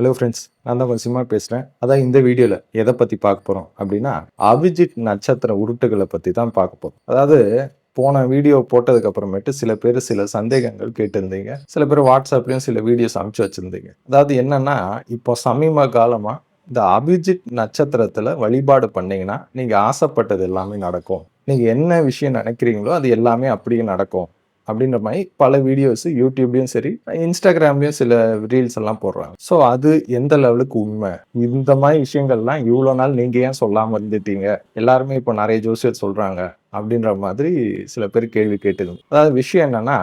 Hello friends நான் தான் கொஞ்சம் சிம்மா பேசுகிறேன் அதான் இந்த வீடியோவில் எதை பற்றி பார்க்க போகிறோம் அப்படின்னா அபிஜித் நட்சத்திர உருட்டுகளை பற்றி தான் பார்க்க போகிறோம் அதாவது போன வீடியோ போட்டதுக்கு அப்புறமேட்டு சில பேர் சில சந்தேகங்கள் கேட்டிருந்தீங்க. சில பேர் வாட்ஸ்அப்லேயும் சில வீடியோஸ் அனுப்பிச்சு வச்சுருந்தீங்க. அதாவது என்னன்னா இப்போ சமீப காலமாக இந்த அபிஜித் நட்சத்திரத்தில் வழிபாடு பண்ணீங்கன்னா நீங்கள் ஆசைப்பட்டது எல்லாமே நடக்கும். நீங்கள் என்ன விஷயம் நினைக்கிறீங்களோ அது எல்லாமே அப்படியே நடக்கும். அப்படின்ற மாதிரி பல வீடியோஸ் யூடியூப்லேயும் சரி இன்ஸ்டாகிராம்லேயும் சில ரீல்ஸ் எல்லாம் போடுறாங்க. ஸோ அது எந்த லெவலுக்கு உண்மை? இந்த மாதிரி விஷயங்கள்லாம் இவ்வளோ நாள் நீங்கள் ஏன் சொல்லாமல் இருந்துட்டீங்க? எல்லாருமே இப்போ நிறைய ஜோசியர் சொல்கிறாங்க அப்படின்ற மாதிரி சில பேர் கேள்வி கேட்டது அதாவது விஷயம் என்னன்னா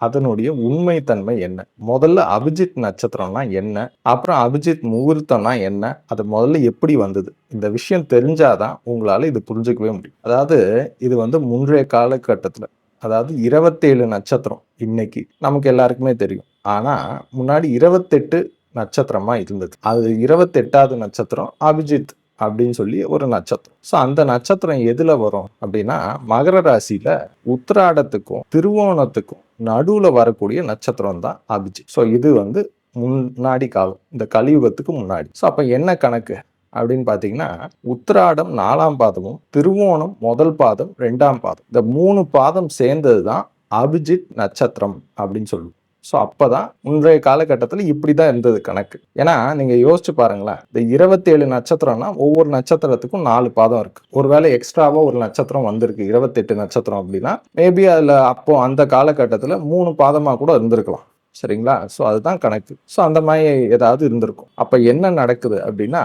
அதனுடைய உண்மைத்தன்மை என்ன? முதல்ல அபிஜித் நட்சத்திரம்னா என்ன? அப்புறம் அபிஜித் முகூர்த்தம்னா என்ன? அது முதல்ல எப்படி வந்தது? இந்த விஷயம் தெரிஞ்சாதான் உங்களால இது புரிஞ்சுக்கவே முடியும். அதாவது இது வந்து முன்றைய காலகட்டத்தில் அதாவது இருபத்தேழு நட்சத்திரம் இன்னைக்கு நமக்கு எல்லாருக்குமே தெரியும். ஆனால் முன்னாடி இருபத்தெட்டு நட்சத்திரமாக இருந்தது. அது இருபத்தெட்டாவது நட்சத்திரம் அபிஜித் அப்படின்னு சொல்லி ஒரு நட்சத்திரம். ஸோ அந்த நட்சத்திரம் எதில் வரும் அப்படின்னா மகர ராசியில் உத்திராடத்துக்கும் திருவோணத்துக்கும் நடுவில் வரக்கூடிய நட்சத்திரம் தான் அபிஜித். ஸோ இது வந்து முன்னாடி காலம். இந்த கலியுகத்துக்கு முன்னாடி. ஸோ அப்போ என்ன கணக்கு? அப்படின்னு பார்த்தீங்கன்னா உத்திராடம் நாலாம் பாதமும் திருவோணம் முதல் பாதம் ரெண்டாம் பாதம். இந்த மூணு பாதம் சேர்ந்தது தான் அபிஜித் நட்சத்திரம் அப்படின்னு சொல்லுவோம். ஸோ அப்போ தான் இன்றைய காலகட்டத்தில் இப்படி தான் இருந்தது கணக்கு. ஏன்னா நீங்கள் யோசிச்சு பாருங்களேன் இந்த இருபத்தேழு நட்சத்திரம்னா ஒவ்வொரு நட்சத்திரத்துக்கும் நாலு பாதம் இருக்குது ஒருவேளை எக்ஸ்ட்ராவாக ஒரு நட்சத்திரம் வந்திருக்கு இருபத்தெட்டு நட்சத்திரம் அப்படின்னா மேபி அதில் அப்போ அந்த காலகட்டத்தில் மூணு பாதமாக கூட இருந்திருக்கலாம். சரிங்களா? ஸோ அதுதான் கணக்கு. ஸோ அந்த மாதிரி ஏதாவது இருந்திருக்கும். அப்போ என்ன நடக்குது அப்படின்னா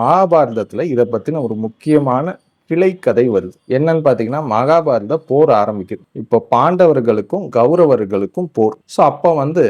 மகாபாரதத்தில் இதை பற்றின ஒரு முக்கியமான கிளைக்கதை வருது. என்னன்னு பார்த்தீங்கன்னா மகாபாரத போர் ஆரம்பிக்குது. இப்போ பாண்டவர்களுக்கும் கௌரவர்களுக்கும் போர். ஸோ அப்போ வந்து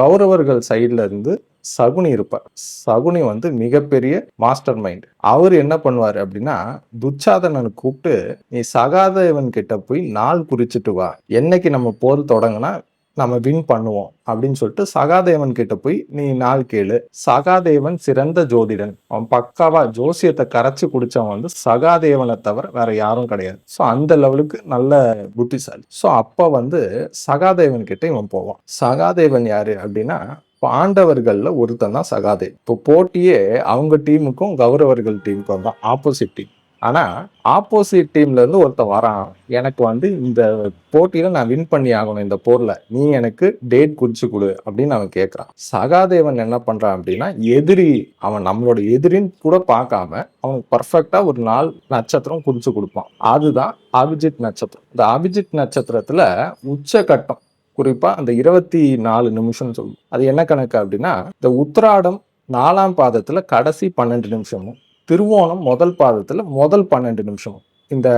கௌரவர்கள் சைட்ல இருந்து சகுனி இருப்பார். சகுனி வந்து மிகப்பெரிய மாஸ்டர் மைண்ட் அவர் என்ன பண்ணுவார் அப்படின்னா துச்சாதனனை கூப்பிட்டு நீ சகாதேவன் கிட்ட போய் நாள் குறிச்சிட்டு வா. என்னைக்கு நம்ம போர் தொடங்கினா நம்ம வின் பண்ணுவோம் அப்படின்னு சொல்லிட்டு சகாதேவன் கிட்ட போய் நீ நாள் கேளு. சகாதேவன் சிறந்த ஜோதிடன். அவன் பக்காவா ஜோசியத்தை கரைச்சு குடிச்சவன் வந்து சகாதேவனை தவிர வேற யாரும் கிடையாது. ஸோ அந்த லெவலுக்கு நல்ல புத்திசாலி. ஸோ அப்போ வந்து சகாதேவன் கிட்ட இவன் போவான். சகாதேவன் யாரு அப்படின்னா பாண்டவர்களில் ஒருத்தன் தான் சகாதேவ் இப்போ போட்டியே அவங்க டீமுக்கும் கௌரவர்கள் டீமுக்கும் தான். ஆப்போசிட் டீம் ஆனால் ஆப்போசிட் டீம்லேருந்து ஒருத்தன் வரான். எனக்கு வந்து இந்த போட்டியில் நான் வின் பண்ணி ஆகணும் இந்த போரில். நீ எனக்கு டேட் குறிச்சு கொடு அப்படின்னு அவன் கேட்குறான் சகாதேவன் என்ன பண்ணுறான் அப்படின்னா எதிரி அவன் நம்மளோட எதிரின்னு கூட பார்க்காம அவனுக்கு பர்ஃபெக்டாக ஒரு நாள் நட்சத்திரம் குறிச்சு கொடுப்பான். அதுதான் அபிஜித் நட்சத்திரம். இந்த அபிஜித் நட்சத்திரத்தில் உச்சகட்டம். குறிப்பாக அந்த இருபத்தி நாலு நிமிஷம்னு சொல்லுவோம். அது என்ன கணக்கு அப்படின்னா இந்த உத்திராடம் நாலாம் பாதத்தில் கடைசி பன்னெண்டு நிமிஷமும். திருவோணம் முதல் பாதத்தில் முதல் பன்னெண்டு நிமிஷம். இந்த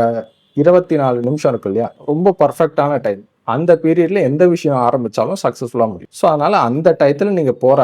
இருபத்தி நாலு நிமிஷம் இருக்கு இல்லையா? ரொம்ப பர்ஃபெக்டான டைம் அந்த பீரியட்ல எந்த விஷயம் ஆரம்பிச்சாலும் சக்ஸஸ்ஃபுல்லாக முடியும். ஸோ அதனால அந்த டயத்தில் நீங்கள் போற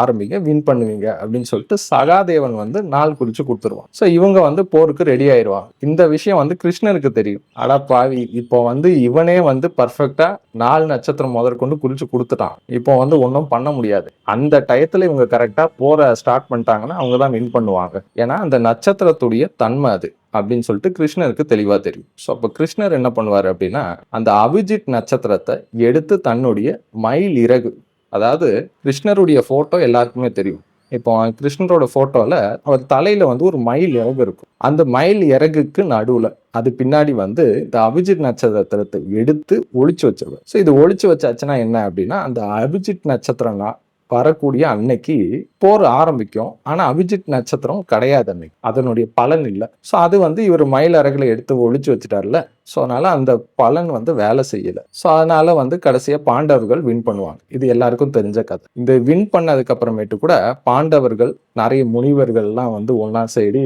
ஆரம்பிங்க வின் பண்ணுவீங்க அப்படின்னு சொல்லிட்டு சகாதேவன் வந்து நாள் குறிச்சு கொடுத்துருவான். ஸோ இவங்க வந்து போருக்கு ரெடி ஆயிடுவாங்க இந்த விஷயம் வந்து கிருஷ்ணருக்கு தெரியும். அடா பாவி இப்போ வந்து இவனே வந்து பர்ஃபெக்டா நாலு நட்சத்திரம் முதற்கொண்டு குறிச்சு கொடுத்துட்டான். இப்போ வந்து ஒன்றும் பண்ண முடியாது. அந்த டயத்தில் இவங்க கரெக்டாக போற ஸ்டார்ட் பண்ணிட்டாங்கன்னா அவங்க தான் வின் பண்ணுவாங்க. ஏன்னா அந்த நட்சத்திரத்துடைய தன்மை அது. அப்படின்னு சொல்லிட்டு கிருஷ்ணருக்கு தெளிவாக தெரியும். ஸோ அப்போ கிருஷ்ணர் என்ன பண்ணுவார் அப்படின்னா அந்த அபிஜித் நட்சத்திரத்தை எடுத்து தன்னுடைய மயில் இறகு அதாவது கிருஷ்ணருடைய ஃபோட்டோ எல்லாருக்குமே தெரியும். இப்போ கிருஷ்ணரோட ஃபோட்டோவில் அவர் தலையில் வந்து ஒரு மயில் இறகு இருக்கும். அந்த மயில் இறகுக்கு நடுவில் அது பின்னாடி வந்து இந்த அபிஜித் நட்சத்திரத்தை எடுத்து ஒழிச்சு வச்சிருவார். ஸோ இது ஒழிச்சு வச்சாச்சுன்னா என்ன அப்படின்னா அந்த அபிஜித் நட்சத்திரம்னா வரக்கூடிய அன்னைக்கு போர் ஆரம்பிக்கும். ஆனால் அபிஜித் நட்சத்திரம் கிடையாது அன்னைக்கு. அதனுடைய பலன் இல்லை. ஸோ அது வந்து இவர் மயில் அரகுல எடுத்து ஒழிச்சு வச்சுட்டார்ல. ஸோ அதனால் அந்த பலன் வந்து வேலை செய்யலை. ஸோ அதனால் வந்து கடைசியாக பாண்டவர்கள் வின் பண்ணுவாங்க. இது எல்லாருக்கும் தெரிஞ்ச கதை. இந்த வின் பண்ணதுக்கு அப்புறமேட்டு கூட பாண்டவர்கள் நிறைய முனிவர்கள்லாம் வந்து ஒன்றா சைடு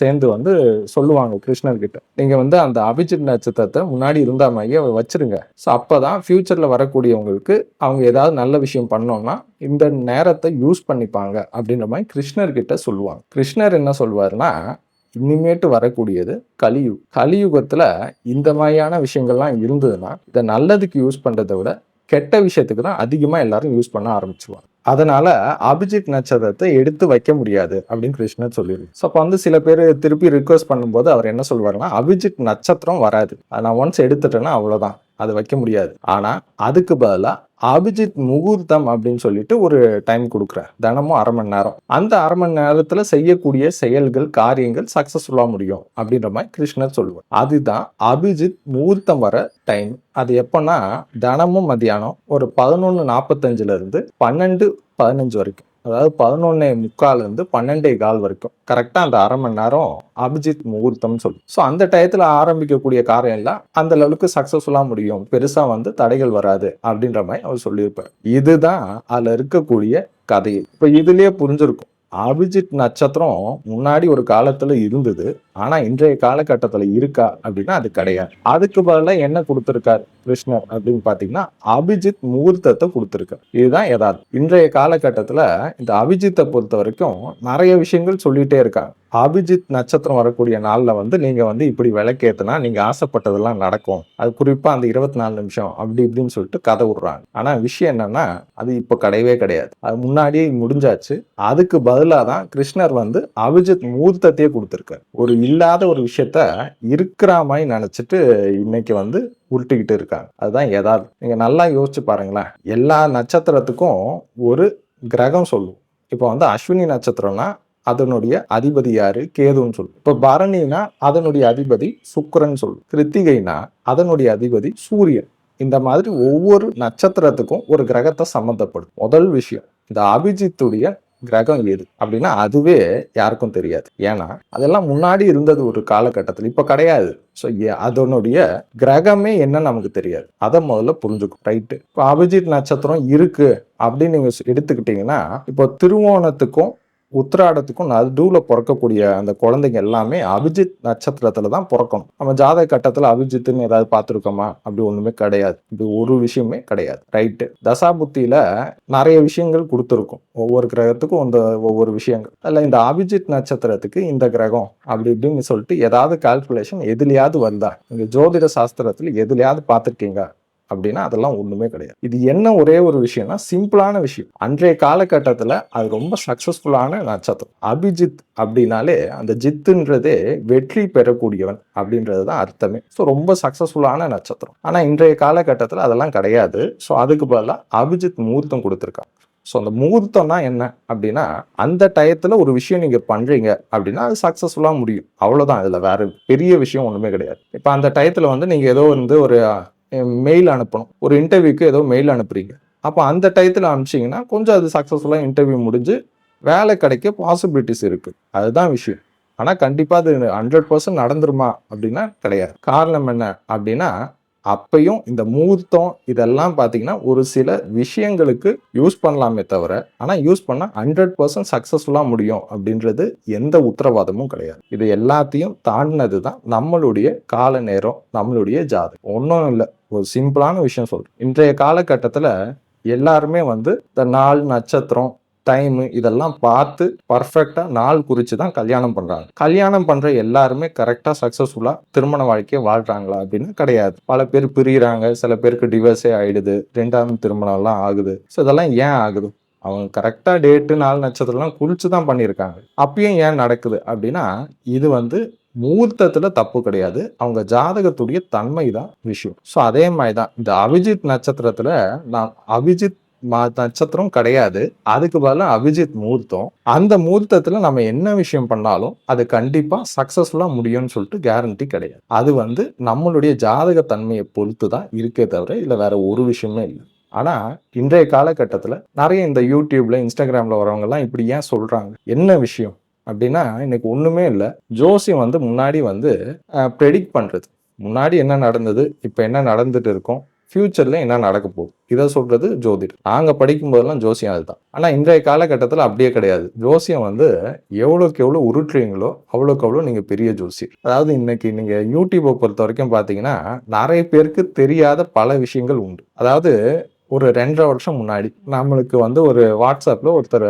சேர்ந்து வந்து சொல்லுவாங்க கிருஷ்ணர்கிட்ட. நீங்க வந்து அந்த அபிஜித் நட்சத்திரத்தை முன்னாடி இருந்த மாதிரியே வச்சிருங்க. ஸோ அப்பதான் ஃபியூச்சர்ல வரக்கூடியவங்களுக்கு அவங்க ஏதாவது நல்ல விஷயம் பண்ணோம்னா இந்த நேரத்தை யூஸ் பண்ணிப்பாங்க அப்படின்ற மாதிரி கிருஷ்ணர்கிட்ட சொல்லுவாங்க. கிருஷ்ணர் என்ன சொல்வாருன்னா இனிமேட்டு வரக்கூடியது கலியுக் கலியுகத்துல இந்த மாதிரியான விஷயங்கள்லாம் இருந்ததுன்னா இதை நல்லதுக்கு யூஸ் பண்றதை விட கெட்ட விஷயத்துக்கு தான் அதிகமாக எல்லாரும் யூஸ் பண்ண ஆரம்பிச்சுவாங்க அதனால அபிஜித் நட்சத்திரத்தை எடுத்து வைக்க முடியாது அப்படின்னு கிருஷ்ணன் சொல்லியிருக்கு. ஸோ அப்போ வந்து சில பேர் திருப்பி ரிக்வஸ்ட் பண்ணும்போது அவர் என்ன சொல்லுவாருன்னா அபிஜித் நட்சத்திரம் வராது. நான் ஒன்ஸ் எடுத்துட்டேன்னா அவ்வளோதான் அதை வைக்க முடியாது. ஆனா அதுக்கு பதிலாக அபிஜித் முகூர்த்தம் அப்படின்னு சொல்லிட்டு ஒரு டைம் கொடுக்குறேன் தினமும் அரை மணி நேரம். அந்த அரை மணி நேரத்தில் செய்யக்கூடிய செயல்கள் காரியங்கள் சக்ஸஸ்ஃபுல்லாக முடியும் அப்படின்ற மாதிரி கிருஷ்ணர் சொல்லுவார். அதுதான் அபிஜித் முகூர்த்தம் வர டைம் அது எப்போன்னா தினமும் மதியானம் ஒரு பதினொன்று நாற்பத்தஞ்சிலேருந்து பன்னெண்டு பதினஞ்சு வரைக்கும். அதாவது பதினொன்னே முக்கால் இருந்து பன்னெண்டே கால் வரைக்கும். கரெக்டாக அந்த அரை மணி நேரம் அபிஜித் முகூர்த்தம்னு சொல்லும் ஸோ அந்த டயத்தில் ஆரம்பிக்கக்கூடிய காரியம் எல்லாம் அந்த லெவலுக்கு சக்ஸஸ்ஃபுல்லாக முடியும். பெருசாக வந்து தடைகள் வராது அப்படின்ற மாதிரி அவர் சொல்லியிருப்பார். இதுதான் அதில் இருக்கக்கூடிய கதை. இப்போ இதுலேயே புரிஞ்சிருக்கும். அபிஜித் நட்சத்திரம் முன்னாடி ஒரு காலத்துல இருந்தது. ஆனா இன்றைய காலகட்டத்துல இருக்கா அப்படின்னா அது கிடையாது. அதுக்கு பதிலாக என்ன கொடுத்துருக்காரு? கிருஷ்ணர் அப்படின்னு பார்த்தீங்கன்னா அபிஜித் முகூர்த்தத்தை கொடுத்திருக்காரு இதுதான் யதார்த்தம். இன்றைய காலகட்டத்தில் இந்த அபிஜித்தை பொறுத்த வரைக்கும் நிறைய விஷயங்கள் சொல்லிகிட்டே இருக்காங்க. அபிஜித் நட்சத்திரம் வரக்கூடிய நாளில் வந்து நீங்கள் வந்து இப்படி விளக்கேத்துனா நீங்கள் ஆசைப்பட்டதெல்லாம் நடக்கும். அது குறிப்பாக அந்த இருபத்தி நாலு நிமிஷம் அப்படி இப்படின்னு சொல்லிட்டு கதை விடுறாங்க. ஆனால் விஷயம் என்னன்னா அது இப்போ கிடையவே கிடையாது. அது முன்னாடியே முடிஞ்சாச்சு. அதுக்கு பதிலாக தான் கிருஷ்ணர் வந்து அபிஜித் முகூர்த்தத்தையே கொடுத்துருக்காரு. ஒரு இல்லாத ஒரு விஷயத்த இருக்கிற மாதிரி நினச்சிட்டு இன்னைக்கு வந்து உருட்டிக்கிட்டு இருக்காங்க. அதுதான் யதார்த்தம். நீங்கள் நல்லா யோசிச்சு பாருங்களேன். எல்லா நட்சத்திரத்துக்கும் ஒரு கிரகம் சொல்லும். இப்போ வந்து அஸ்வினி நட்சத்திரம்னா அதனுடைய அதிபதி யாரு? கேதுன்னு சொல்லு இப்போ பரணினா அதனுடைய அதிபதி சுக்கரன் சொல்லும். கிருத்திகைனா அதனுடைய அதிபதி சூரியன். இந்த மாதிரி ஒவ்வொரு நட்சத்திரத்துக்கும் ஒரு கிரகத்தை சம்மந்தப்படும் முதல் விஷயம் இந்த அபிஜித்துடைய கிரகம் எது அப்படின்னா அதுவே யாருக்கும் தெரியாது. ஏன்னா அதெல்லாம் முன்னாடி இருந்தது ஒரு காலகட்டத்தில் இப்போ கிடையாது. ஸோ அதனுடைய கிரகமே என்ன நமக்கு தெரியாது. அதை முதல்ல புரிஞ்சுக்கும் ரைட்டு இப்போ அபிஜித் நட்சத்திரம் இருக்கு அப்படின்னு நீங்க எடுத்துக்கிட்டீங்கன்னா இப்போ திருவோணத்துக்கும் உத்திராடத்துக்கும் நடுவில் பிறக்கக்கூடிய அந்த குழந்தைங்க எல்லாமே அபிஜித் நட்சத்திரத்தில் தான் பிறக்கணும். நம்ம ஜாதக கட்டத்தில் அபிஜித்துன்னு ஏதாவது பார்த்துருக்கோமா? அப்படி ஒன்றுமே கிடையாது. இப்படி ஒரு விஷயமே கிடையாது. ரைட்டு தசாபுத்தியில் நிறைய விஷயங்கள் கொடுத்துருக்கும். ஒவ்வொரு கிரகத்துக்கும் இந்த ஒவ்வொரு விஷயங்கள். அதில் இந்த அபிஜித் நட்சத்திரத்துக்கு இந்த கிரகம் அப்படி இப்படின்னு சொல்லிட்டு ஏதாவது கால்குலேஷன் எதுலையாவது வருதா இங்க ஜோதிட சாஸ்திரத்தில் எதுலையாவது பார்த்துருக்கீங்க? அப்படின்னா அதெல்லாம் ஒன்றுமே கிடையாது. இது என்ன ஒரே ஒரு விஷயம்னா சிம்பிளான விஷயம். அன்றைய காலகட்டத்தில் அது ரொம்ப சக்ஸஸ்ஃபுல்லான நட்சத்திரம். அபிஜித் அப்படின்னாலே அந்த ஜித்துன்றதே வெற்றி பெறக்கூடியவன் அப்படின்றது தான் அர்த்தமே. ஸோ ரொம்ப சக்ஸஸ்ஃபுல்லான நட்சத்திரம். ஆனால் இன்றைய காலகட்டத்தில் அதெல்லாம் கிடையாது. ஸோ அதுக்கு பதிலாக அபிஜித் முகூர்த்தம் கொடுத்துருக்காங்க ஸோ அந்த முகூர்த்தம்னா என்ன அப்படின்னா அந்த டயத்தில் ஒரு விஷயம் நீங்கள் பண்ணுறீங்க அப்படின்னா அது சக்ஸஸ்ஃபுல்லாக முடியும். அவ்வளோதான் இதில் வேற பெரிய விஷயம் ஒன்றுமே கிடையாது. இப்போ அந்த டயத்தில் வந்து நீங்கள் ஏதோ வந்து ஒரு மெயில் அனுப்பணும். ஒரு இன்டர்வியூக்கு ஏதோ மெயில் அனுப்புறீங்க. அப்போ அந்த டயத்தில் அனுப்பிச்சிங்கன்னா கொஞ்சம் அது சக்ஸஸ்ஃபுல்லாக இன்டர்வியூ முடிஞ்சு வேலை கிடைக்க பாசிபிலிட்டிஸ் இருக்குது அதுதான் விஷயம். ஆனால் கண்டிப்பாக அது ஹண்ட்ரட் பர்சன்ட் நடந்துருமா அப்படின்னா கிடையாது. காரணம் என்ன அப்படின்னா அப்பையும் இந்த முகூர்த்தம் இதெல்லாம் பார்த்தீங்கன்னா ஒரு சில விஷயங்களுக்கு யூஸ் பண்ணலாமே தவிர ஆனால் யூஸ் பண்ணால் ஹண்ட்ரட் பர்சன்ட் சக்ஸஸ்ஃபுல்லாக முடியும் அப்படின்றது எந்த உத்தரவாதமும் கிடையாது. இது எல்லாத்தையும் தாண்டினது தான் நம்மளுடைய கால நேரம் நம்மளுடைய ஜாதி ஒன்றும் இல்லை. ஒரு சிம்பிளான விஷயம் சொல்கிறேன் இன்றைய காலகட்டத்தில் எல்லாருமே வந்து இந்த நாள் நட்சத்திரம் டைம் இதெல்லாம் பார்த்து பர்ஃபெக்டாக நாள் குறித்து தான் கல்யாணம் பண்ணுறாங்க கல்யாணம் பண்ணுற எல்லாருமே கரெக்டாக சக்ஸஸ்ஃபுல்லாக திருமண வாழ்க்கையை வாழ்கிறாங்களா அப்படின்னு கிடையாது. பல பேர் பிரிகிறாங்க சில பேருக்கு டிவர்ஸே ஆகிடுது ரெண்டாவது திருமணம்லாம் ஆகுது. ஸோ இதெல்லாம் ஏன் ஆகுது? அவங்க கரெக்டாக டேட்டு நாள் நட்சத்திரம்லாம் குறித்து தான் பண்ணியிருக்காங்க. அப்பயும் ஏன் நடக்குது அப்படின்னா இது வந்து முகூர்த்தத்தில் தப்பு கிடையாது. அவங்க ஜாதகத்துடைய தன்மை தான் விஷயம். ஸோ அதே மாதிரி தான் இந்த அபிஜித் நட்சத்திரத்தில் நான் அபிஜித் நட்சத்திரம் கிடையாது. அதுக்கு பதிலாக அபிஜித் முகூர்த்தம் அந்த முகூர்த்தத்தில் நம்ம என்ன விஷயம் பண்ணாலும் அது கண்டிப்பாக சக்ஸஸ்ஃபுல்லாக முடியும்னு சொல்லிட்டு கேரண்டி கிடையாது. அது வந்து நம்மளுடைய ஜாதக தன்மையை பொறுத்து தான் இருக்கே தவிர இல்லை வேற ஒரு விஷயமே இல்லை. ஆனால் இன்றைய காலகட்டத்தில் நிறைய இந்த யூடியூப்ல இன்ஸ்டாகிராமில் வரவங்க இப்படி ஏன் சொல்கிறாங்க என்ன விஷயம்? அப்படின்னா இன்னைக்கு ஒன்றுமே இல்லை. ஜோசியம் வந்து முன்னாடி வந்து ப்ரெடிக்ட் பண்ணுறது முன்னாடி என்ன நடந்தது? இப்போ என்ன நடந்துட்டு இருக்கோம்? ஃப்யூச்சரில் என்ன நடக்க போகுது? இதை சொல்கிறது ஜோதிடர். நாங்கள் படிக்கும் போதெல்லாம் ஜோசியம் அதுதான். ஆனால் இன்றைய காலகட்டத்தில் அப்படியே கிடையாது. ஜோசியம் வந்து எவ்வளோக்கு எவ்வளோ உருட்டுறீங்களோ அவ்வளோக்கு அவ்வளோ நீங்கள் பெரிய ஜோசி அதாவது இன்னைக்கு நீங்கள் யூடியூப்பை பொறுத்த வரைக்கும் பார்த்தீங்கன்னா நிறைய பேருக்கு தெரியாத பல விஷயங்கள் உண்டு. அதாவது ஒரு ரெண்டரை வருஷம் முன்னாடி நம்மளுக்கு வந்து ஒரு வாட்ஸ்அப்பில் ஒருத்தர்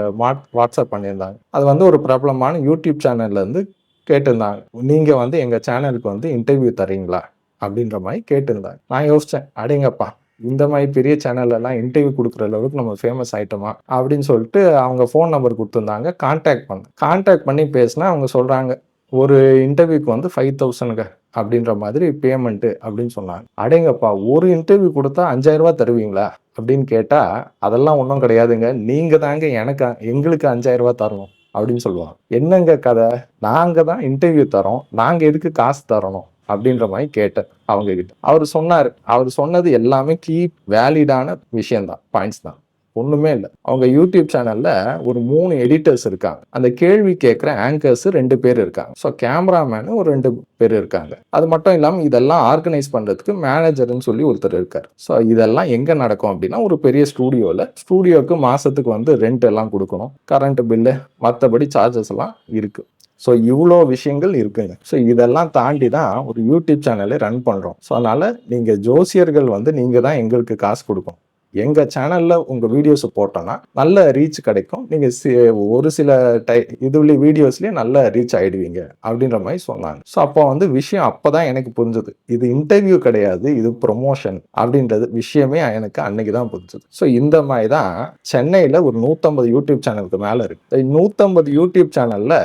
வாட்ஸ்அப் பண்ணியிருந்தாங்க. அது வந்து ஒரு பிரபலமான யூடியூப் சேனல்லேருந்து கேட்டிருந்தாங்க. நீங்கள் வந்து எங்கள் சேனலுக்கு வந்து இன்டர்வியூ தரீங்களா? அப்படின்ற மாதிரி கேட்டிருந்தாங்க நான் யோசித்தேன் அடேங்கப்பா இந்த மாதிரி பெரிய சேனல்லலாம் இன்டர்வியூ கொடுக்குற அளவுக்கு நம்ம ஃபேமஸ் ஆயிட்டோமா அப்படின்னு சொல்லிட்டு அவங்க ஃபோன் நம்பர் கொடுத்துருந்தாங்க கான்டாக்ட் பண்ணேன். கான்டாக்ட் பண்ணி பேசினா அவங்க சொல்கிறாங்க ஒரு இன்டர்வியூக்கு வந்து ஃபைவ் தௌசண்ட்ங்க அப்படின்ற மாதிரி பேமெண்ட்டு அப்படின்னு சொன்னாங்க. அடேங்கப்பா ஒரு இன்டர்வியூ கொடுத்தா அஞ்சாயிரரூபா தருவீங்களா அப்படின்னு கேட்டால் அதெல்லாம் ஒன்றும் கிடையாதுங்க நீங்கள் தாங்க எனக்கு எங்களுக்கு அஞ்சாயிரம் தரணும் அப்படின்னு சொல்லுவாங்க. என்னங்க கதை? நாங்கள் தான் இன்டர்வியூ தரோம் நாங்கள் எதுக்கு காசு தரணும்? அப்படின்ற மாதிரி கேட்டேன் அவங்க கிட்ட அவர் சொன்னார். அவர் சொன்னது எல்லாமே கீ வேலிடான விஷயம்தான் பாயிண்ட்ஸ் தான். ஒன்றுமே இல்லை. அவங்க யூடியூப் சேனலில் ஒரு மூணு எடிட்டர்ஸ் இருக்காங்க. அந்த கேள்வி கேட்குற ஆங்கர்ஸ் ரெண்டு பேர் இருக்காங்க. ஸோ கேமராமேனு ஒரு ரெண்டு பேர் இருக்காங்க. அது மட்டும் இல்லாமல் இதெல்லாம் ஆர்கனைஸ் பண்ணுறதுக்கு மேனேஜர்னு சொல்லி ஒருத்தர் இருக்கார். ஸோ இதெல்லாம் எங்கே நடக்கும் அப்படின்னா ஒரு பெரிய ஸ்டூடியோவில் ஸ்டூடியோவுக்கு மாதத்துக்கு வந்து ரெண்ட் எல்லாம் கொடுக்கணும். கரண்ட் பில்லு மற்றபடி சார்ஜஸ் எல்லாம் இருக்குது ஸோ இவ்வளோ விஷயங்கள் இருக்குங்க. ஸோ இதெல்லாம் தாண்டி தான் ஒரு யூடியூப் சேனலை ரன் பண்ணுறோம் ஸோ அதனால் நீங்கள் ஜோசியர்கள் வந்து நீங்கள் தான் எங்களுக்கு காசு கொடுக்கணும். எங்கள் சேனலில் உங்கள் வீடியோஸை போட்டோன்னா நல்ல ரீச் கிடைக்கும். நீங்கள் சி ஒரு சில டை இதுல வீடியோஸ்லேயே நல்ல ரீச் ஆகிடுவீங்க அப்படின்ற மாதிரி சொன்னாங்க. ஸோ அப்போ வந்து விஷயம் அப்போ தான் எனக்கு புரிஞ்சுது. இது இன்டர்வியூ கிடையாது இது ப்ரொமோஷன் அப்படின்றது விஷயமே எனக்கு அன்னைக்கு தான் புரிஞ்சுது. ஸோ இந்த மாதிரி தான் சென்னையில் ஒரு நூற்றம்பது யூடியூப் சேனலுக்கு மேலே இருக்குது நூற்றம்பது யூடியூப் சேனலில்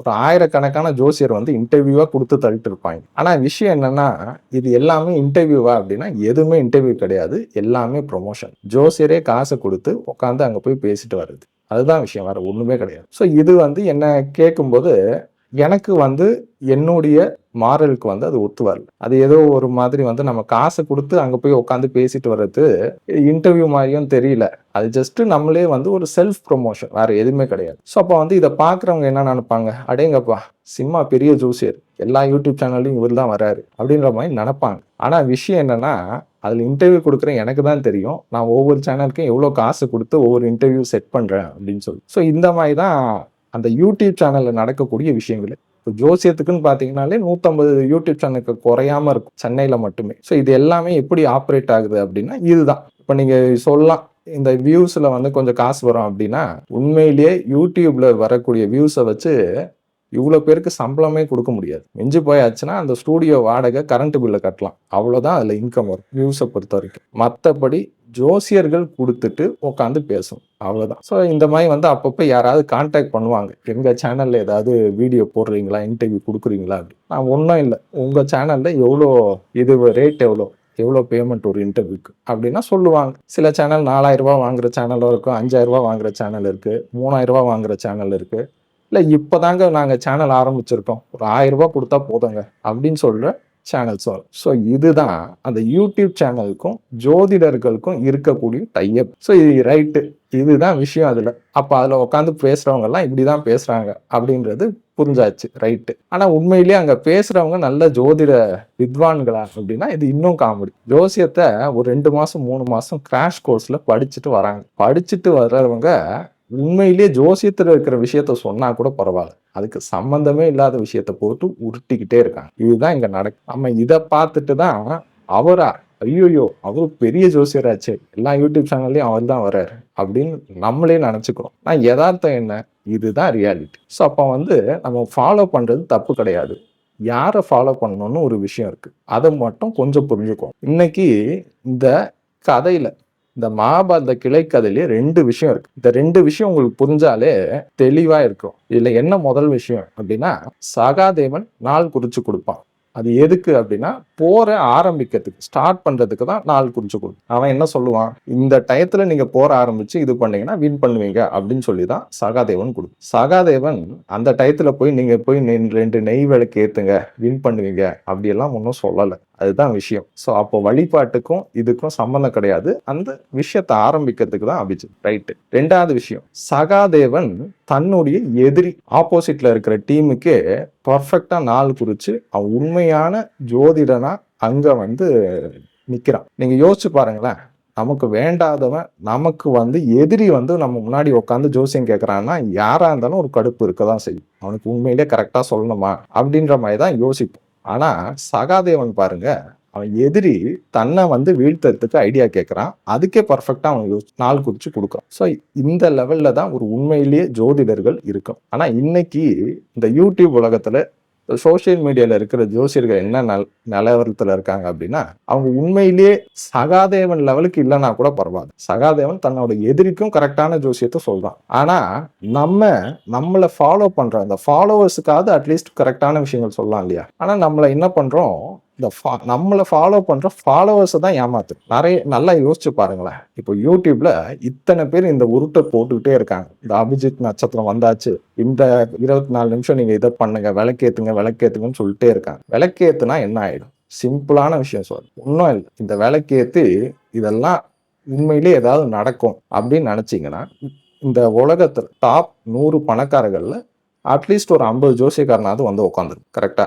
ஒரு ஆயிரக்கணக்கான ஜோசியர் வந்து இன்டர்வியூவாக கொடுத்து தள்ளிட்டு இருப்பாங்க ஆனால் விஷயம் என்னன்னா இது எல்லாமே இன்டர்வியூவா அப்படின்னா எதுவுமே இன்டர்வியூ கிடையாது. எல்லாமே ப்ரொமோஷன் ஜோசியரே காசை கொடுத்து உட்காந்து அங்கே போய் பேசிட்டு வருது அதுதான் விஷயம். வேறு ஒன்றுமே கிடையாது. ஸோ இது வந்து என்ன கேட்கும்போது எனக்கு வந்து என்னுடைய மாரலுக்கு வந்து அது ஒத்து வரல அது ஏதோ ஒரு மாதிரி வந்து நம்ம காசை கொடுத்து அங்கே போய் உட்காந்து பேசிட்டு வர்றது இன்டர்வியூ மாதிரியும் தெரியல. அது ஜஸ்ட் நம்மளே வந்து ஒரு செல்ஃப் ப்ரொமோஷன் வேற எதுவுமே கிடையாது. ஸோ அப்போ வந்து இதை பார்க்குறவங்க என்ன நினைப்பாங்க? அடேங்கப்பா சிம்மா பெரிய ஜூசியர். எல்லா யூடியூப் சேனல்லையும் இவர் தான் வராரு அப்படின்ற மாதிரி நினைப்பாங்க. ஆனால் விஷயம் என்னன்னா அதில் இன்டர்வியூ கொடுக்குறேன் எனக்கு தான் தெரியும். நான் ஒவ்வொரு சேனலுக்கும் எவ்வளோ காசு கொடுத்து ஒவ்வொரு இன்டர்வியூ செட் பண்ணுறேன் அப்படின்னு சொல்லி. ஸோ இந்த மாதிரி தான் அந்த யூடியூப் சேனலில் நடக்கக்கூடிய விஷயங்கள். இப்போ ஜோசியத்துக்குன்னு பார்த்தீங்கனாலே நூற்றம்பது யூடியூப் சேனலுக்கு குறையாம இருக்கும் சென்னையில் மட்டுமே. ஸோ இது எல்லாமே எப்படி ஆப்ரேட் ஆகுது அப்படின்னா இதுதான். இப்போ நீங்கள் சொல்லலாம் இந்த வியூஸில் வந்து கொஞ்சம் காசு வரும் அப்படின்னா உண்மையிலேயே யூடியூப்பில் வரக்கூடிய வியூஸை வச்சு இவ்வளோ பேருக்கு சம்பளமே கொடுக்க முடியாது. மிஞ்சி போயாச்சுன்னா அந்த ஸ்டூடியோ வாடகை கரண்ட் பில்லை கட்டலாம். அவ்வளோதான் அதில் இன்கம் வரும் வியூஸை பொறுத்த வரைக்கும் மற்றபடி ஜோசியர்கள் கொடுத்துட்டு உட்காந்து பேசும். அவ்வளோதான் ஸோ இந்த மாதிரி வந்து அப்பப்போ யாராவது காண்டாக்ட் பண்ணுவாங்க. எங்கள் சேனலில் ஏதாவது வீடியோ போடுறீங்களா? இன்டர்வியூ கொடுக்குறீங்களா? அப்படி. நான் ஒன்றும் இல்லை. உங்கள் சேனலில் எவ்வளோ இது ரேட் எவ்வளோ? எவ்வளோ பேமெண்ட் ஒரு இன்டர்வியூக்கு அப்படின்னா சொல்லுவாங்க. சில சேனல் நாலாயிரரூபா வாங்குற சேனலும் இருக்கும் அஞ்சாயிரம் ரூபாய் வாங்குற சேனல் இருக்குது மூணாயிரரூபா வாங்குற சேனல் இருக்குது இல்லை இப்போ தாங்க நாங்கள் சேனல் ஆரம்பிச்சிருக்கோம். ஒரு ஆயிரரூபா கொடுத்தா போதுங்க. அப்படின்னு சொல்கிற சேனல்ஸ் வரும் ஸோ இதுதான் அந்த யூடியூப் சேனலுக்கும் ஜோதிடர்களுக்கும் இருக்கக்கூடிய டைப் ஸோ இது ரைட்டு இதுதான் விஷயம் அதில். அப்போ அதில் உட்காந்து பேசுகிறவங்கெல்லாம் இப்படி தான் பேசுகிறாங்க அப்படின்றது புரிஞ்சாச்சு. ரைட்டு ஆனால் உண்மையிலேயே அங்கே பேசுகிறவங்க நல்ல ஜோதிட வித்வான்களா அப்படின்னா இது இன்னும் காமெடி ஜோசியத்தை ஒரு ரெண்டு மாதம் மூணு மாதம் கிராஷ் கோர்ஸில் படிச்சுட்டு வராங்க. படிச்சுட்டு வர்றவங்க உண்மையிலேயே ஜோசியத்தில் இருக்கிற விஷயத்த சொன்னா கூட பரவாயில்ல. அதுக்கு சம்பந்தமே இல்லாத விஷயத்த போட்டு உருட்டிக்கிட்டே இருக்காங்க. இதுதான் இங்க நடக்கும் நம்ம இதை பார்த்துட்டு தான் அவரா ஐயோயோ அவரு பெரிய ஜோசியராச்சு எல்லா யூடியூப் சேனல்லையும் அவர் தான் வர்றாரு அப்படின்னு நம்மளே நினச்சிக்கிறோம். நான் யதார்த்தம் என்ன? இதுதான் ரியாலிட்டி. ஸோ அப்போ வந்து நம்ம ஃபாலோ பண்றது தப்பு கிடையாது. யாரை ஃபாலோ பண்ணணும்னு ஒரு விஷயம் இருக்கு. அதை மட்டும் கொஞ்சம் புரிஞ்சுக்கும் இன்னைக்கு இந்த கதையில இந்த மகாபாரத கிளைக்கதையிலே ரெண்டு விஷயம் இருக்கு. இந்த ரெண்டு விஷயம் உங்களுக்கு புரிஞ்சாலே தெளிவா இருக்கும். இதுல என்ன முதல் விஷயம் அப்படின்னா சகாதேவன் நாள் குறிச்சு கொடுப்பான். அது எதுக்கு அப்படின்னா போற ஆரம்பிக்கிறதுக்கு ஸ்டார்ட் பண்றதுக்கு தான் நாள் குறிச்சு கொடுக்கும். அவன் என்ன சொல்லுவான்? இந்த டயத்துல நீங்க போற ஆரம்பிச்சு இது பண்ணீங்கன்னா வின் பண்ணுவீங்க அப்படின்னு சொல்லி தான் சகாதேவன் கொடுக்கும். சகாதேவன் அந்த டயத்துல போய் நீங்க போய் ரெண்டு நெய் விளக்கு ஏத்துங்க வின் பண்ணுவீங்க. அப்படியெல்லாம் ஒன்றும் சொல்லலை. அதுதான் விஷயம். ஸோ அப்போ வழிபாட்டுக்கும் இதுக்கும் சம்மந்தம் கிடையாது. அந்த விஷயத்தை ஆரம்பிக்கிறதுக்கு தான் அபிஜித். ரைட்டு ரெண்டாவது விஷயம். சகாதேவன் தன்னுடைய எதிரி ஆப்போசிட்ல இருக்கிற டீமுக்கே பர்ஃபெக்டா நாள் குறிச்சு அவன் உண்மையான ஜோதிடனா அங்க வந்து நிக்கிறான். நீங்க யோசிச்சு பாருங்களேன். நமக்கு வேண்டாதவன் நமக்கு வந்து எதிரி வந்து நம்ம முன்னாடி உட்காந்து ஜோசியம் கேட்கறான்னா யாராக இருந்தாலும் ஒரு கடுப்பு இருக்க தான் செய்யும். அவனுக்கு உண்மையிலே கரெக்டாக சொல்லணுமா? அப்படின்ற மாதிரி தான் யோசிப்போம். ஆனா சகாதேவன் பாருங்க அவன் எதிரி தன்னை வந்து வீழ்த்தறதுக்கு ஐடியா கேட்குறான் அதுக்கே பர்ஃபெக்டாக அவன் யோசி- நாள் குறித்து கொடுக்குறான். ஸோ இந்த லெவலில் தான் ஒரு உண்மையிலேயே ஜோதிடர்கள் இருக்கும். ஆனால் இன்னைக்கு இந்த யூடியூப் உலகத்தில் சோஷியல் மீடியாவில் இருக்கிற ஜோசியர்கள் என்ன நல் நிலவரத்தில் இருக்காங்க அப்படின்னா அவங்க உண்மையிலேயே சகாதேவன் லெவலுக்கு இல்லைன்னா கூட பரவாயில்ல. சகாதேவன் தன்னோட எதிரிக்கும் கரெக்டான ஜோசியத்தை சொல்கிறான் ஆனால் நம்ம நம்மளை ஃபாலோ பண்ணுற அந்த ஃபாலோவர்ஸுக்காவது அட்லீஸ்ட் கரெக்டான விஷயங்கள் சொல்லலாம் இல்லையா? ஆனால் நம்மளை என்ன பண்ணுறோம் இந்த ஃபா- நம்மளை ஃபாலோ பண்ற ஃபாலோவர்ஸை தான் ஏமாத்து. நிறைய நல்லா யோசிச்சு பாருங்களேன். இப்போ யூடியூப்ல இத்தனை பேர் இந்த உருட்டை போட்டுக்கிட்டே இருக்காங்க. இந்த அபிஜித் நட்சத்திரம் வந்தாச்சு. இந்த இருபத்தி நாலு நிமிஷம் நீங்க இதை பண்ணுங்க விளக்கேத்துங்க விளக்கேத்துங்கன்னு சொல்லிட்டே இருக்காங்க. விளக்கேத்துனா என்ன ஆயிடும்? சிம்பிளான விஷயம் சொல் ஒன்றும் இல்லை. இந்த விளக்கேத்து இதெல்லாம் உண்மையிலேயே ஏதாவது நடக்கும் அப்படின்னு நினச்சிங்கன்னா இந்த உலகத்தில் டாப் நூறு பணக்காரர்களில் அட்லீஸ்ட் ஒரு ஐம்பது ஜோசியக்காரனாவது வந்து உட்காந்துரும் கரெக்டா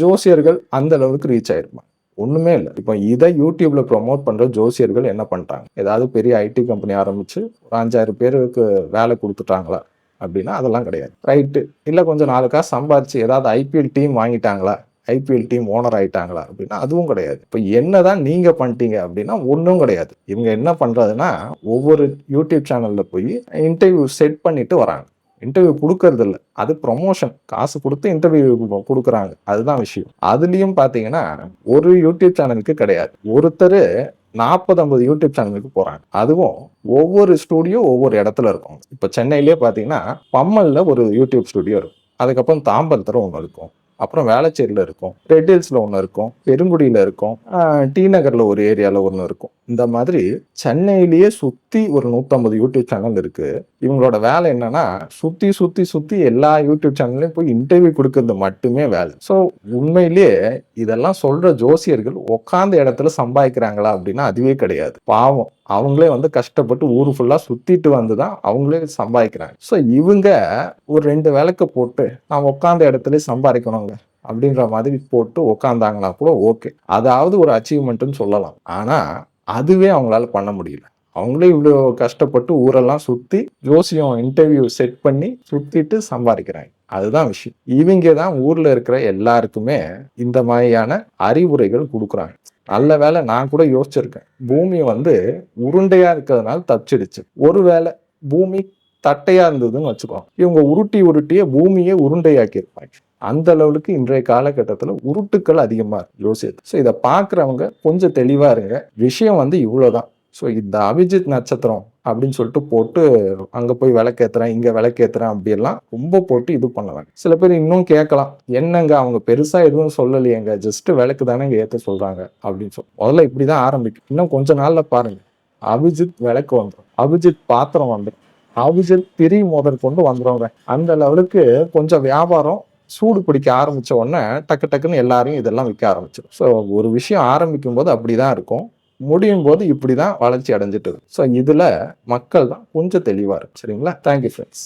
ஜோசியர்கள் அந்த அளவுக்கு ரீச் ஆயிருப்பாங்க. ஒண்ணுமே இல்லை. இப்போ இதை யூடியூப்ல ப்ரொமோட் பண்ற ஜோசியர்கள் என்ன பண்ணிட்டாங்க? ஏதாவது பெரிய ஐடி கம்பெனி ஆரம்பிச்சு ஒரு அஞ்சாயிரம் பேருக்கு வேலை கொடுத்துட்டாங்களா அப்படின்னா அதெல்லாம் கிடையாது. ரைட்டு இல்லை கொஞ்சம் நாளுக்கா காசு சம்பாரிச்சு ஏதாவது ஐபிஎல் டீம் வாங்கிட்டாங்களா? ஐபிஎல் டீம் ஓனர் ஆயிட்டாங்களா அப்படின்னா அதுவும் கிடையாது. இப்போ என்னதான் நீங்க பண்ணிட்டீங்க அப்படின்னா ஒன்றும் கிடையாது. இவங்க என்ன பண்றதுன்னா ஒவ்வொரு யூடியூப் சேனல்ல போய் இன்டர்வியூ செட் பண்ணிட்டு வராங்க. இன்டர்வியூ கொடுக்கறது இல்லை அது ப்ரொமோஷன் காசு கொடுத்து இன்டர்வியூ கொடுக்குறாங்க. அதுதான் விஷயம். அதுலேயும் பார்த்தீங்கன்னா ஒரு யூடியூப் சேனலுக்கு கிடையாது. ஒருத்தர் நாற்பது ஐம்பது யூடியூப் சேனலுக்கு போகிறாங்க அதுவும் ஒவ்வொரு ஸ்டூடியோ ஒவ்வொரு இடத்துல இருக்கும். இப்போ சென்னையிலே பார்த்தீங்கன்னா பம்மலில் ஒரு யூடியூப் ஸ்டுடியோ இருக்கும். அதுக்கப்புறம் தாம்பரத்தில் ஒன்று இருக்கும். அப்புறம் வேளச்சேரியில் இருக்கும். ரெட் ஹில்ஸில் ஒன்று இருக்கும். பெருங்குடியில் இருக்கும். டி நகரில் ஒரு ஏரியாவில் ஒன்று இருக்கும். இந்த மாதிரி சென்னையிலேயே சுற்றி ஒரு நூற்றம்பது யூடியூப் சேனல் இருக்கு. இவங்களோட வேலை என்னன்னா சுற்றி சுற்றி சுற்றி எல்லா யூடியூப் சேனல்லையும் போய் இன்டர்வியூ கொடுக்கறது மட்டுமே வேலை. ஸோ உண்மையிலேயே இதெல்லாம் சொல்ற ஜோசியர்கள் உட்காந்த இடத்துல சம்பாதிக்கிறாங்களா அப்படின்னா அதுவே கிடையாது. பாவம். அவங்களே வந்து கஷ்டப்பட்டு ஊர் ஃபுல்லா சுத்திட்டு வந்து தான் அவங்களே சம்பாதிக்கிறாங்க. ஸோ இவங்க ஒரு ரெண்டு விளக்கு போட்டு நான் உட்காந்த இடத்துல சம்பாதிக்கணுங்க அப்படின்ற மாதிரி போட்டு உட்காந்தாங்கன்னா கூட ஓகே அதாவது ஒரு அச்சீவ்மெண்ட்னு சொல்லலாம். ஆனா அதுவே அவங்களால பண்ண முடியல. அவங்களே இவ்வளோ கஷ்டப்பட்டு ஊரெல்லாம் சுற்றி ஜோசியம் இன்டர்வியூ செட் பண்ணி சுற்றிட்டு சம்பாதிக்கிறாங்க. அதுதான் விஷயம். இவங்க தான் ஊரில் இருக்கிற எல்லாருக்குமே இந்த மாதிரியான அறிவுரைகள் கொடுக்குறாங்க. நல்ல வேளை நான் கூட யோசிச்சிருக்கேன். பூமி வந்து உருண்டையாக இருக்கிறதுனால தப்பிச்சிடுச்சு ஒருவேளை பூமி தட்டையா இருந்ததுன்னு வச்சுக்கோ. இவங்க உருட்டி உருட்டிய பூமியை உருண்டையாக்கியிருப்பாங்க. அந்த அளவுக்கு இன்றைய காலகட்டத்தில் உருட்டுக்கள் அதிகமாக இருக்கு. யோசித்து. ஸோ இதை பார்க்குறவங்க கொஞ்சம் தெளிவாக இருங்க. விஷயம் வந்து இவ்வளோதான் ஸோ இந்த அபிஜித் நட்சத்திரம் அப்படின்னு சொல்லிட்டு போட்டு அங்கே போய் விளக்கேத்துறேன் இங்கே விளக்கேத்துறேன் அப்படிலாம் ரொம்ப போட்டு இது பண்ணுவாங்க. சில பேர் இன்னும் கேட்கலாம். என்னங்க அவங்க பெருசாக எதுவும் சொல்லலையேங்க. ஜஸ்ட் விளக்கு தானே இங்கே ஏற்ற சொல்கிறாங்க அப்படின்னு சொல்லி முதல்ல இப்படி தான் ஆரம்பிக்கும். இன்னும் கொஞ்ச நாளில் பாருங்க. அபிஜித் விளக்கு வந்துடும் அபிஜித் பாத்திரம் வந்துடும் அபிஜித் திரி மோதல் கொண்டு வந்துடுவாங்க அந்த லெவலுக்கு கொஞ்சம் வியாபாரம் சூடு பிடிக்க ஆரம்பித்த உடனே டக்கு டக்குன்னு எல்லாரையும் இதெல்லாம் விற்க ஆரம்பிச்சிடும் ஸோ ஒரு விஷயம் ஆரம்பிக்கும் போது அப்படிதான் இருக்கும். முடியும் போது இப்படி தான் வளர்ச்சி அடைஞ்சிட்டு ஸோ இதில் மக்கள் தான் கொஞ்சம் தெளிவாக இருக்கும் சரிங்களா? Thank you friends